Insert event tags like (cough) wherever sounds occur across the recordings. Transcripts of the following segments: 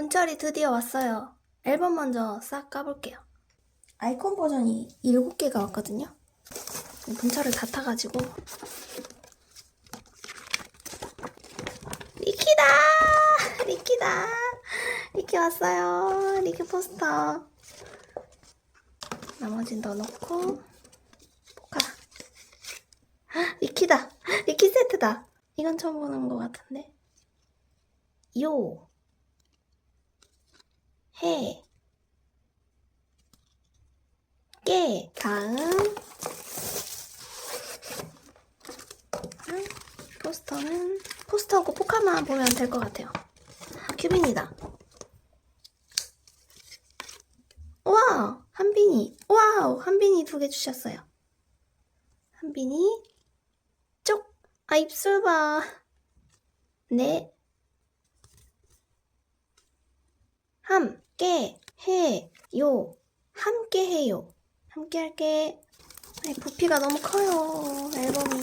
분철이 드디어 왔어요. 앨범 먼저 싹 까볼게요. 아이콘 버전이 7개가 왔거든요. 분철을 다 타가지고. 리키다! (laughs) 리키다! 리키 왔어요. 리키 포스터. 나머진 넣어놓고. 포카. 헉, 리키다! 리키 세트다! 이건 처음 보는 것 같은데. 요. 해. 깨. 다음. 음, 포스터는 포스터하고 포카만 보면 될 것 같아요. 큐빈이다. 와, 한빈이. 와우, 한빈이 두 개 주셨어요. 한빈이. 쪽. 아, 입술 봐. 네. 함 께 해요. 함께 해요. 함께 할게. 아이, 부피가 너무 커요. 앨범이.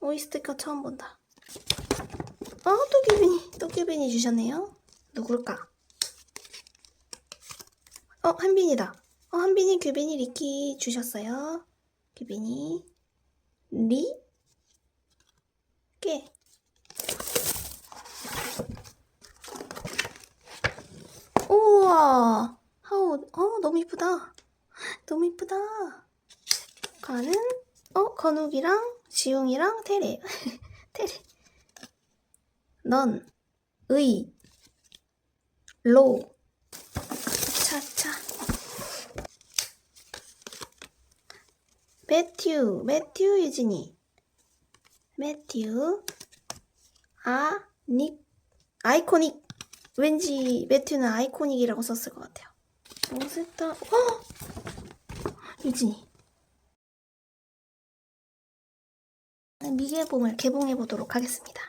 오이 스티커 처음 본다. 규빈이, 또 규빈이 주셨네요. 누굴까? 어, 한빈이다. 어, 한빈이, 규빈이, 리키 주셨어요. 규빈이, 리, 깨. 우와, 하우, 어, 너무 이쁘다. 너무 이쁘다. 가는, 어, 건욱이랑 지웅이랑 테레. (laughs) 테레. 넌, 의, 로, 차차. 매튜, 매튜 유진이. 매튜, 아, 닉, 아이코닉. 왠지 매튜는 아이코닉이라고 썼을 것 같아요. 멋있다. 어! 유진이. 미개봉을 개봉해 보도록 하겠습니다.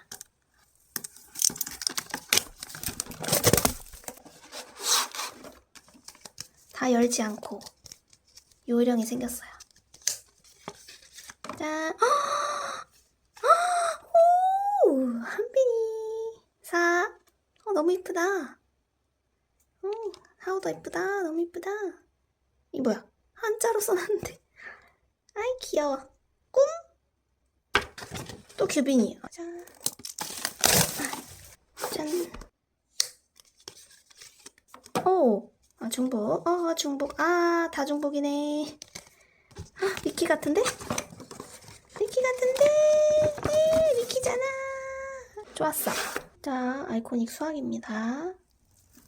다 열지 않고 요령이 생겼어요. 짠. 오! 한빈이. 사. 어, 너무 이쁘다. 어, 하우도 이쁘다. 너무 이쁘다. 이 뭐야? 한자로 써놨는데. (laughs) 아이, 귀여워. 꿈? 또 규빈이. 짠. 아, 짠. 오. 아, 중복. 어, 중복. 아, 다 중복이네. 아, 미키 같은데? 미키 같은데? 예, 미키잖아. 좋았어. 자, 아이코닉 수학입니다.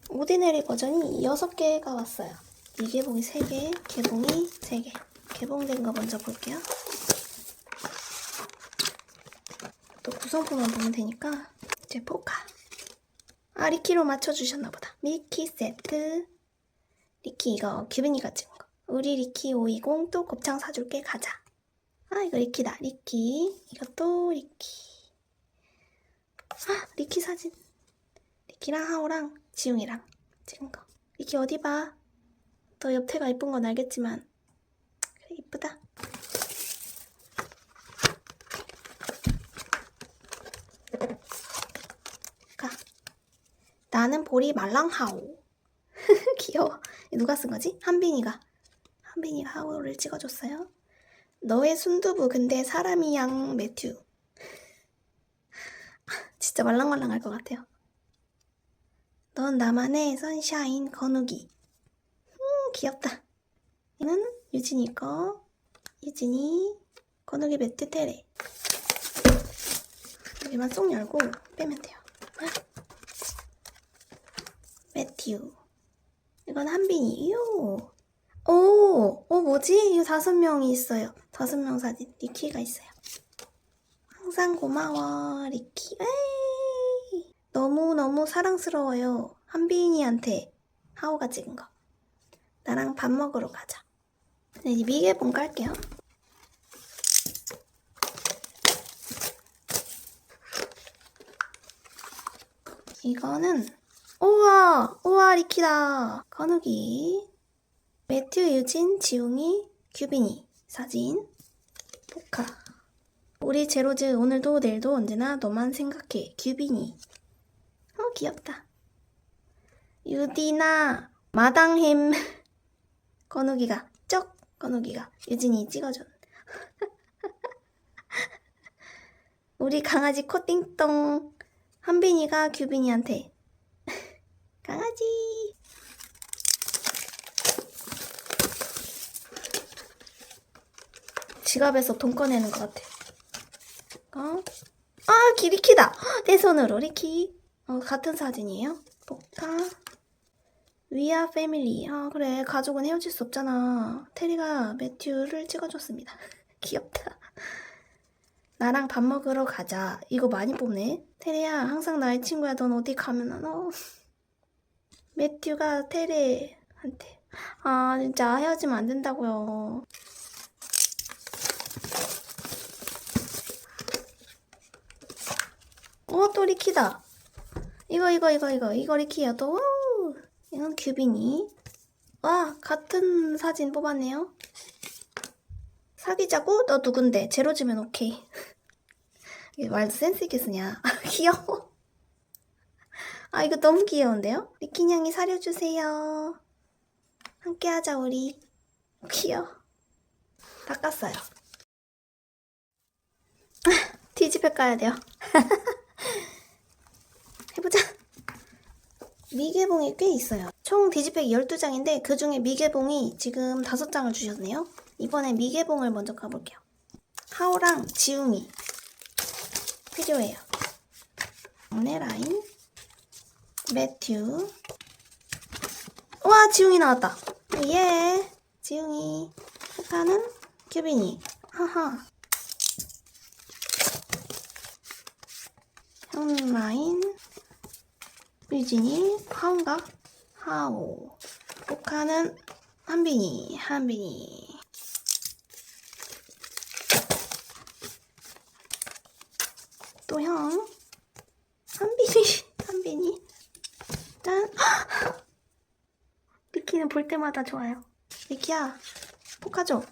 오디네리 버전이 6개가 왔어요. 미개봉이 3개, 개봉이 3개. 개봉된 거 먼저 볼게요. 또 구성품만 보면 되니까 이제 포카. 아, 리키로 맞춰주셨나 보다. 미키 세트. 리키 이거 규빈이가 찍은 거. 우리 리키 520 또 곱창 사줄게 가자. 아, 이거 리키다. 리키. 이것도 리키. 아, 리키 사진. 리키랑 하오랑 지웅이랑 찍은 거. 리키 어디 봐? 너 옆태가 이쁜 건 알겠지만 그래 이쁘다. 가. 나는 볼이 말랑하오. (laughs) 귀여워. 누가 쓴 거지? 한빈이가. 한빈이가 하오를 찍어줬어요. 너의 순두부 근데 사람이 양 매튜. 진짜 말랑말랑할 것 같아요. 넌 나만의 선샤인 건욱이. 음, 귀엽다. 얘는 유진이 거. 유진이, 건욱이 매트 테레. 여기만 쏙 열고 빼면 돼요. 매튜. 이건 한빈이. 요. 오, 오, 뭐지? 이거 다섯 명이 있어요. 다섯 명 사진. 리키가 있어요. 항상 고마워, 리키. 에이. 너무너무 사랑스러워요. 한빈이한테 하오가 찍은 거. 나랑 밥 먹으러 가자. 네, 미개봉 깔게요. 이거는 우와 우와 리키다 건욱이 매튜 유진 지웅이 규빈이 사진 포카 우리 제로즈 오늘도 내일도 언제나 너만 생각해 규빈이 어, 귀엽다. 유디나 마당햄 (laughs) 건우기가 쩍 건우기가 유진이 찍어줘. (laughs) 우리 강아지 코띵똥 한빈이가 규빈이한테 (laughs) 강아지 지갑에서 돈 꺼내는 것 같아. 어? 아, 기 리키다. (gasps) 내 손으로 리키. 어, 같은 사진이에요. 복카. 위아 패밀리. 아, 그래. 가족은 헤어질 수 없잖아. 테리가 매튜를 찍어줬습니다. (laughs) 귀엽다. 나랑 밥 먹으러 가자. 이거 많이 뽑네. 테리야, 항상 나의 친구야. 넌 어디 가면 안 와? (laughs) 매튜가 테리한테. 아, 진짜 헤어지면 안 된다고요. 어, 또 리키다. 이거, 이거, 이거, 이거. 이거 리키야, 또. 우! 이건 규빈이. 와, 같은 사진 뽑았네요. 사귀자고? 너 누군데? 제로 주면 오케이. (laughs) 말도 센스 있게 쓰냐. 아, (laughs) 귀여워. 아, 이거 너무 귀여운데요? 리키 양이 사려주세요. 함께 하자, 우리. 귀여워. 바꿨어요. (laughs) 뒤집어 까야 돼요. 해보자. 미개봉이 꽤 있어요. 총 디지팩 12장인데 그 중에 미개봉이 지금 5장을 주셨네요. 이번엔 미개봉을 먼저 가볼게요. 하오랑 지웅이 필요해요. 막내 라인 매튜 와 지웅이 나왔다. 예 지웅이 하는 규빈이 하하 형 라인 유진이 하온가? 하오 복화는 한빈이 한빈이 또 형 한빈이 (laughs) 한빈이 짠 (gasps) 리키는 볼 때마다 좋아요 리키야 포카 줘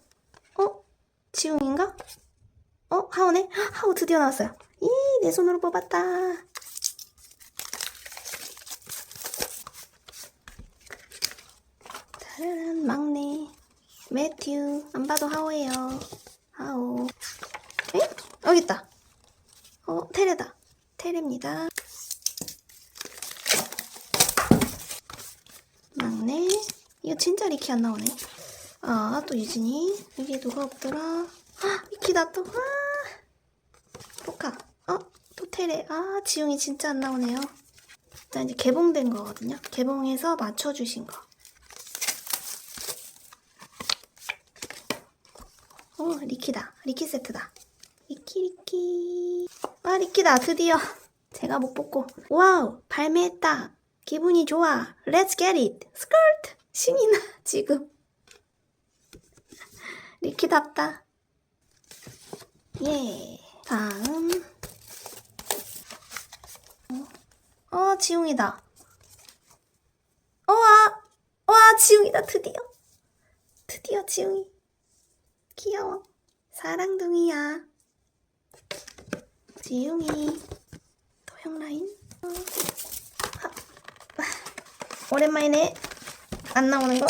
어? 지웅인가? 어? 하오네? (gasps) 하오 드디어 나왔어요 이 내 손으로 뽑았다 짜란 막내 매튜 안 봐도 하오예요. 하오. 에? 여기 있다. 어 테레다. 테레입니다. 막내? 이거 진짜 리키 안 나오네. 아 또 유진이? 여기 누가 없더라? 아 리키다 또. 아. 포카. 어? 또 테레. 아 지웅이 진짜 안 나오네요. 일단 이제 개봉된 거거든요. 개봉해서 맞춰주신 거 리키다. 리키 세트다. 리키, 리키. 와, 리키다. 드디어. 제가 못 뽑고. 와우, 발매했다. 기분이 좋아. Let's get it. 스커트. 신이 나, 지금. (laughs) 리키답다. 예. 다음. 어, 지웅이다. 어, 와. 와, 지웅이다. 드디어. 드디어 지웅이. 귀여워. 사랑둥이야. 지웅이. 도형 라인. 어. 오랜만이네. 안 나오는 거.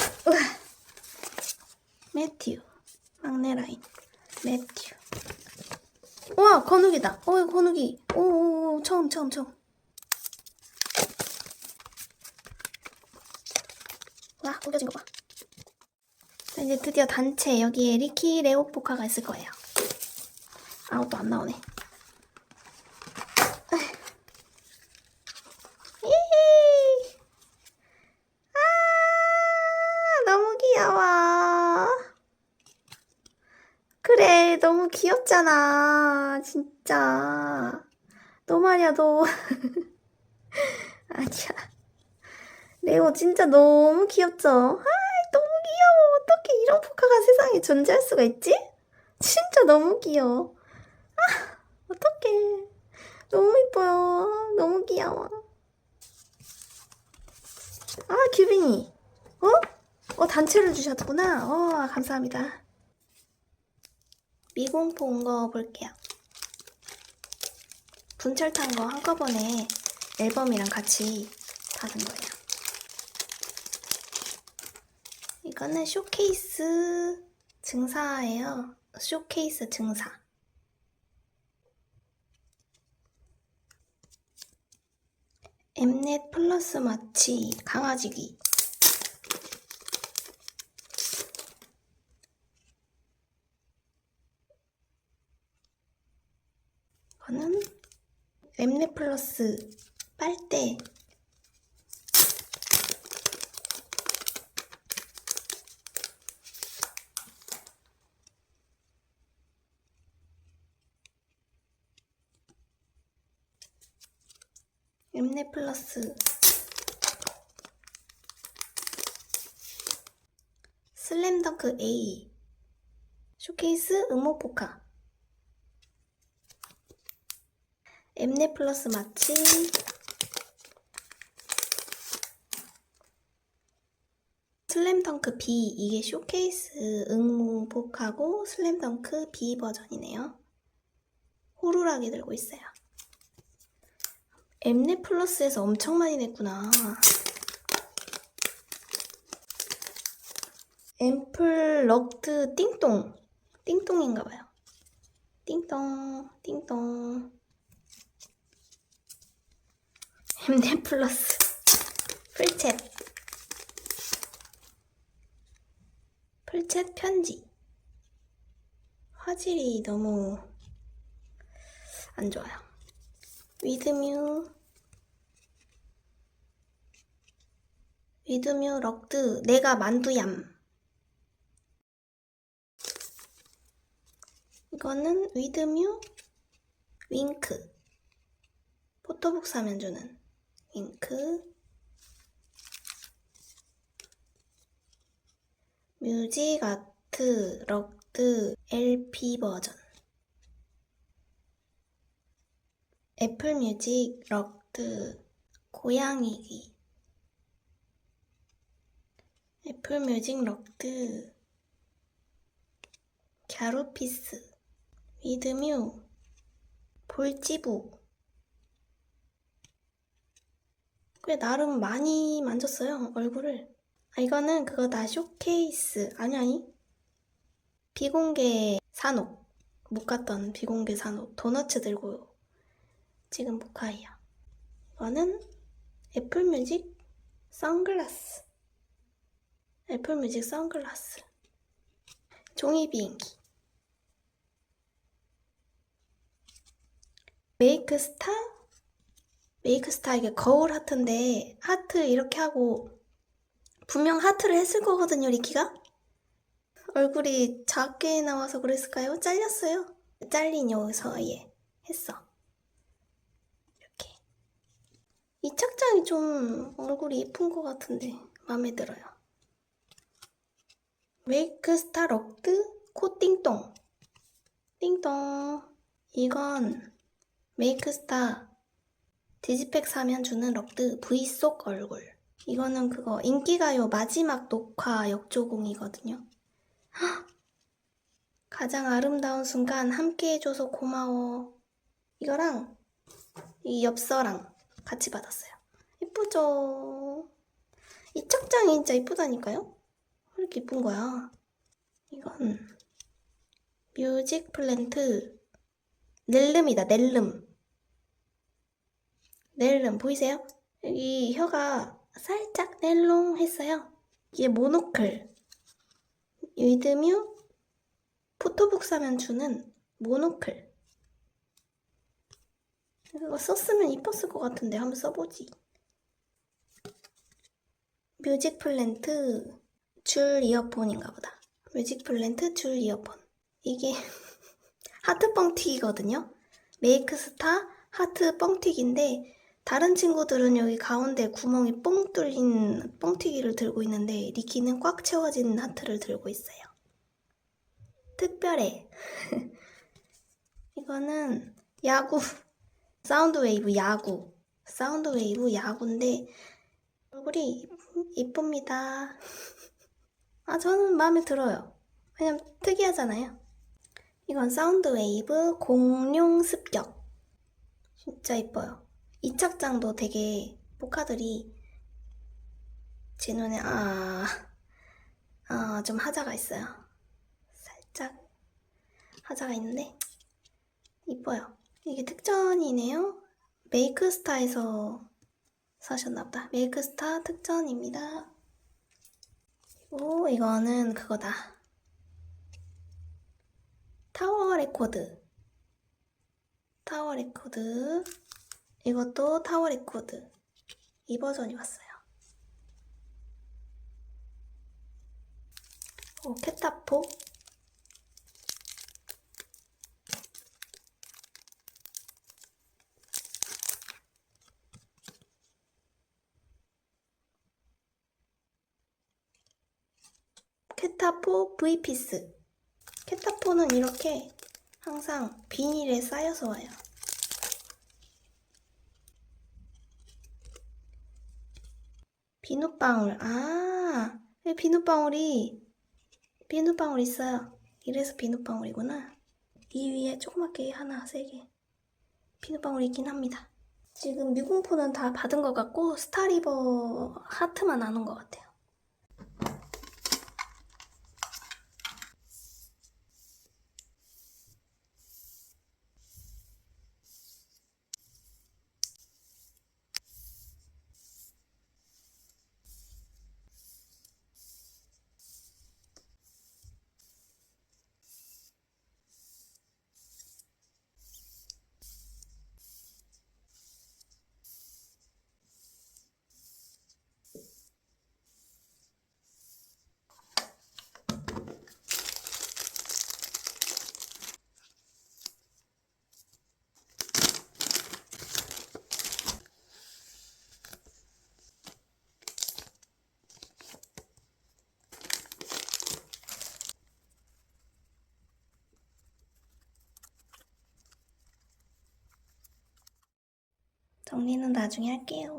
매튜. 막내 라인. 매튜. 우와, 건욱이다. 어, 건욱이. 오, 처음, 처음, 처음. 와, 구겨진 거 봐. 자, 이제 드디어 단체 여기에 리키 레오 포카가 있을 거예요. 아무것도 안 나오네. 아, 너무 귀엽잖아. 진짜. 너 말이야, 너. (laughs) 아니야. 레오 진짜 너무 귀엽죠? 아이, 너무 귀여워. 어떻게 이런 포카가 세상에 존재할 수가 있지? 진짜 너무 귀여워. 아, 어떡해. 너무 이뻐요. 너무 귀여워. 아, 규빈이. 어? 어, 단체를 주셨구나. 어, 감사합니다. 미공포 온 거 볼게요. 분철 탄 거 한꺼번에 앨범이랑 같이 받은 거예요. 이거는 쇼케이스 증사예요. 쇼케이스 증사. 엠넷 플러스 마치 강아지기. 이거는 엠넷 플러스 빨대. 엠넷 플러스. 슬램덩크 A. 쇼케이스 음모포카. 엠넷 플러스 마치. 슬램덩크 B. 이게 쇼케이스 응모포카고 슬램덩크 B 버전이네요. 호루라기 들고 있어요 엠넷 플러스에서 엄청 많이 냈구나. 앰플 럭드 띵똥. 띵똥인가봐요. 띵똥, 띵똥. 엠넷 플러스. 풀챗. 풀챗 편지. 화질이 너무 안 좋아요. 위드뮤. 위드뮤 럭드 내가 만두얌. 이거는 위드뮤 윙크. 포토북 사면 주는 윙크. 뮤직 아트 럭드 LP 버전 애플 뮤직 럭드 고양이기. 애플 뮤직 럭드 갸루피스 위드뮤 볼지부. 꽤 나름 많이 만졌어요 얼굴을. 아 이거는 그거다. 쇼케이스. 아니 아니. 비공개 산옥 못 갔던 비공개 산옥 도너츠 들고 지금 모카예요. 이거는 애플 뮤직 선글라스. 애플 뮤직 선글라스. 종이 비행기. 메이크 스타? 메이크 스타 이게 거울 하트인데 하트 이렇게 하고 분명 하트를 했을 거거든요, 리키가. 얼굴이 작게 나와서 그랬을까요? 잘렸어요. 잘린 요 사이에 했어. 이렇게. 이 착장이 좀 얼굴이 예쁜 것 같은데 마음에 들어요. 메이크 스타 럭드 코 띵똥. 띵똥. 이건 메이크 스타 디지팩 사면 주는 럭드 V 속 얼굴. 이거는 그거 인기가요 마지막 녹화 역조공이거든요. 헉! (gasps) 가장 아름다운 순간 함께 해줘서 고마워. 이거랑 이 엽서랑 같이 받았어요. 이쁘죠? 이 착장이 진짜 이쁘다니까요? 왜 이렇게 이쁜 거야? 이건 뮤직 플랜트 넬름이다, 넬름. 넬름 보이세요? 여기 혀가 살짝 넬롱했어요. 이게 모노클. 위드뮤 포토북 사면 주는 모노클. 이거 썼으면 이뻤을 것 같은데 한번 써보지. 뮤직 플랜트 줄 이어폰인가 보다. 뮤직 플랜트 줄 이어폰. 이게 (laughs) 하트 뻥튀기거든요. 메이크 스타 하트 뻥튀기인데 다른 친구들은 여기 가운데 구멍이 뻥 뚫린 뻥튀기를 들고 있는데 리키는 꽉 채워진 하트를 들고 있어요. 특별해. (laughs) 이거는 야구 사운드 웨이브 야구 사운드 웨이브 야구인데 얼굴이 이쁩니다. 아 저는 마음에 들어요. 왜냐면 특이하잖아요. 이건 사운드 웨이브 공룡 습격 진짜 이뻐요. 이 착장도 되게 포카들이 제 눈에 아, 아, 좀 하자가 있어요. 살짝 하자가 있는데 이뻐요. 이게 특전이네요. 메이크스타에서 사셨나보다. 메이크스타 특전입니다. 그리고 이거는 그거다. 타워 레코드. 타워 레코드. 이것도 타워 레코드. 이 버전이 왔어요. 오, 캣타포. 캣타포 V피스. 캣타포는 이렇게 항상 비닐에 쌓여서 와요. 비눗방울. 아, 왜 비눗방울이, 비눗방울 있어요. 이래서 비눗방울이구나. 이 위에 조그맣게 하나, 세 개. 비눗방울이 있긴 합니다. 지금 미공포는 다 받은 것 같고, 스타리버 하트만 안 온 것 같아요. 정리는 나중에 할게요.